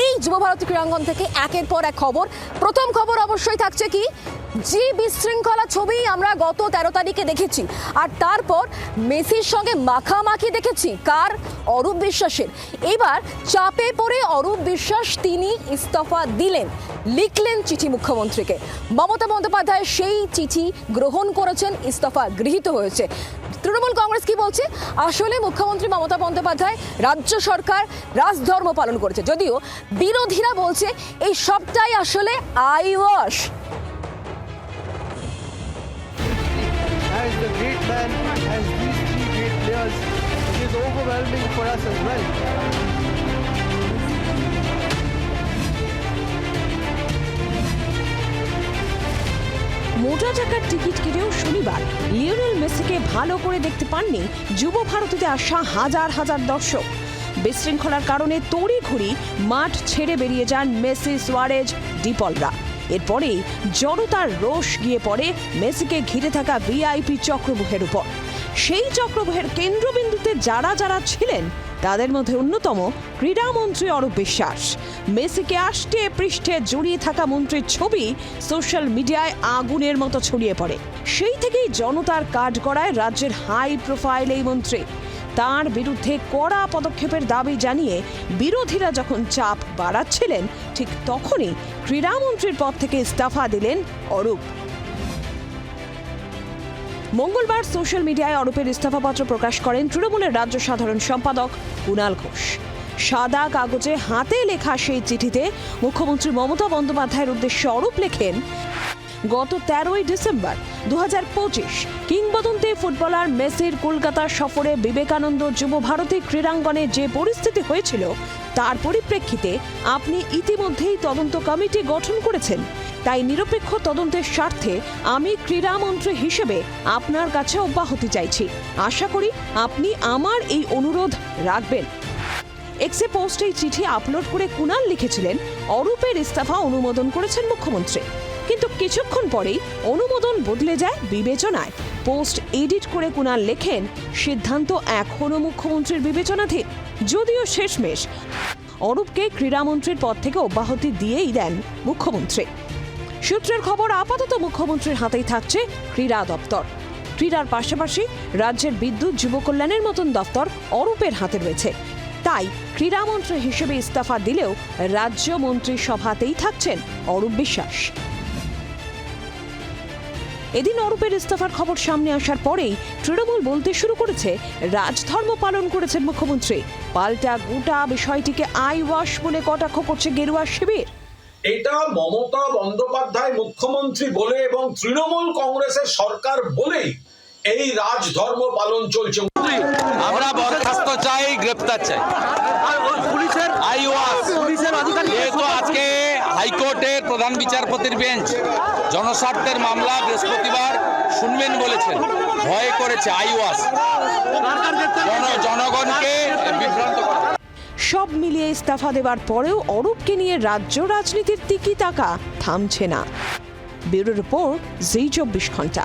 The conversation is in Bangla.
এই যুবভারতী ক্রীড়াঙ্গন থেকে একের পর এক খবর। প্রথম খবর অবশ্যই থাকছে কি যে বিশৃঙ্খলা ছবি আমরা গত তেরো তারিখে দেখেছি। আর তারপর মেসির সঙ্গে মাখামাখি দেখেছি, কার? অরূপ বিশ্বাসের। এবার চাপে পড়ে অরূপ বিশ্বাস তিনি ইস্তফা দিলেন, লিখলেন চিঠি মুখ্যমন্ত্রীকে। মমতা বন্দ্যোপাধ্যায় সেই চিঠি গ্রহণ করেছেন, ইস্তফা গৃহীত হয়েছে। তৃণমূল কংগ্রেস কি বলছে? আসলে মুখ্যমন্ত্রী মমতা বন্দ্যোপাধ্যায় রাজ্য সরকার রাজধর্ম পালন করেছে। যদিও বিরোধীরা বলছে, এই সবটাই আসলে eyewash. The great man, as these three great players, it is overwhelming for us as well. মোটা টাকার টিকিট কিনেও শনিবার লিওনেল মেসিকে ভালো করে দেখতে পাননি যুব ভারতীতে আসা হাজার হাজার দর্শক। বিশৃঙ্খলার কারণে তড়িঘড়ি মাঠ ছেড়ে বেরিয়ে যান মেসি সোয়ারেজ ডিপলরা। এরপরেই জনতার রোষ গিয়ে পড়ে মেসিকে ঘিরে থাকা ভিআইপি চক্রবুহের উপর। সেই চক্রবুহের কেন্দ্রবিন্দুতে যারা যারা ছিলেন, তাদের মধ্যে অন্যতম ক্রীড়ামন্ত্রী অরূপ বিশ্বাস। মেসিকে আষ্টে পৃষ্ঠে জড়িয়ে থাকা মন্ত্রীর ছবি সোশ্যাল মিডিয়ায় আগুনের মতো ছড়িয়ে পড়ে। সেই থেকেই জনতার কাজ করায় রাজ্যের হাই প্রোফাইল এই মন্ত্রী। তার বিরুদ্ধে কড়া পদক্ষেপের দাবি জানিয়ে বিরোধীরা যখন চাপ বাড়াচ্ছিলেন, ঠিক তখনই ক্রীড়ামন্ত্রীর পদ থেকে ইস্তফা দিলেন অরূপ। মঙ্গলবার সোশ্যাল মিডিয়ায় অরূপের ইস্তফাপত্র প্রকাশ করেন তৃণমূলের রাজ্য সাধারণ সম্পাদক কুণাল ঘোষ। সাদা কাগজে হাতে লেখা সেই চিঠিতে মুখ্যমন্ত্রী মমতা বন্দ্যোপাধ্যায়ের উদ্দেশ্যে অরূপ লেখেন, গত তেরোই ডিসেম্বর দু হাজার পঁচিশ। কিংবদন্তি ফুটবলার মেসির কলকাতা সফরে বিবেকানন্দ যুব ভারতী ক্রীড়াঙ্গনে যে পরিস্থিতি হয়েছিল, তার পরিপ্রেক্ষিতে আপনি ইতিমধ্যেই তদন্ত কমিটি গঠন করেছেন। তাই নিরপেক্ষ তদন্তের স্বার্থে আমি ক্রীড়ামন্ত্রী হিসেবে আপনার কাছে অব্যাহতি চাইছি। আশা করি আপনি আমার এই অনুরোধ রাখবেন। এক্সে পোস্টে এই চিঠি আপলোড করে কুণাল লিখেছিলেন, অরূপের ইস্তফা অনুমোদন করেছেন মুখ্যমন্ত্রী। কিন্তু কিছুক্ষণ পরেই অনুমোদন বদলে যায় বিবেচনায়। পোস্ট এডিট করে কুণাল লেখেন, সিদ্ধান্ত এখনও মুখ্যমন্ত্রীর বিবেচনাধীন। যদিও শেষমেশ অরূপকে ক্রীড়ামন্ত্রীর পদ থেকে অব্যাহতি দিয়েই দেন মুখ্যমন্ত্রী। সূত্রের খবর, আপাতত মুখ্যমন্ত্রীর হাতেই থাকছে ক্রীড়া দপ্তর। ক্রীড়ার পাশাপাশি রাজ্যের বিদ্যুৎ যুব কল্যাণের মতন দপ্তর অরূপের হাতে রয়েছে। তাই ক্রীড়ামন্ত্রী হিসেবে ইস্তফা দিলেও রাজ্য মন্ত্রিসভাতেই থাকছেন অরূপ বিশ্বাস। এদিন অরূপের ইস্তফার খবর সামনে আসার পরেই তৃণমূল বলতে শুরু করেছে, রাজধর্ম পালন করেছেন মুখ্যমন্ত্রী। পাল্টা গোটা বিষয়টিকে আই ওয়াশ বলে কটাক্ষ করছে গেরুয়া শিবির। এটা মমতা বন্দ্যোপাধ্যায় মুখ্যমন্ত্রী বলে এবং তৃণমূল কংগ্রেসের সরকার বলেই এই রাজধর্ম পালন চলছে আমরা বরখাস্ত চাই গ্রেপ্তার চাই। পুলিশের আইওয়াস পুলিশের যেহেতু আজকে হাইকোর্টের প্রধান বিচারপতির বেঞ্চ জনস্বার্থের মামলা বৃহস্পতিবার শুনবেন বলেছেন। ভয় করেছে আইওয়াস। জন জনগণকে বিভ্রান্ত সব মিলিয়ে ইস্তফা দেওয়ার পরেও অরূপকে নিয়ে রাজ্য রাজনীতির তিকি তাকা থামছে না। ব্যুরো রিপোর্ট জি চব্বিশ ঘণ্টা।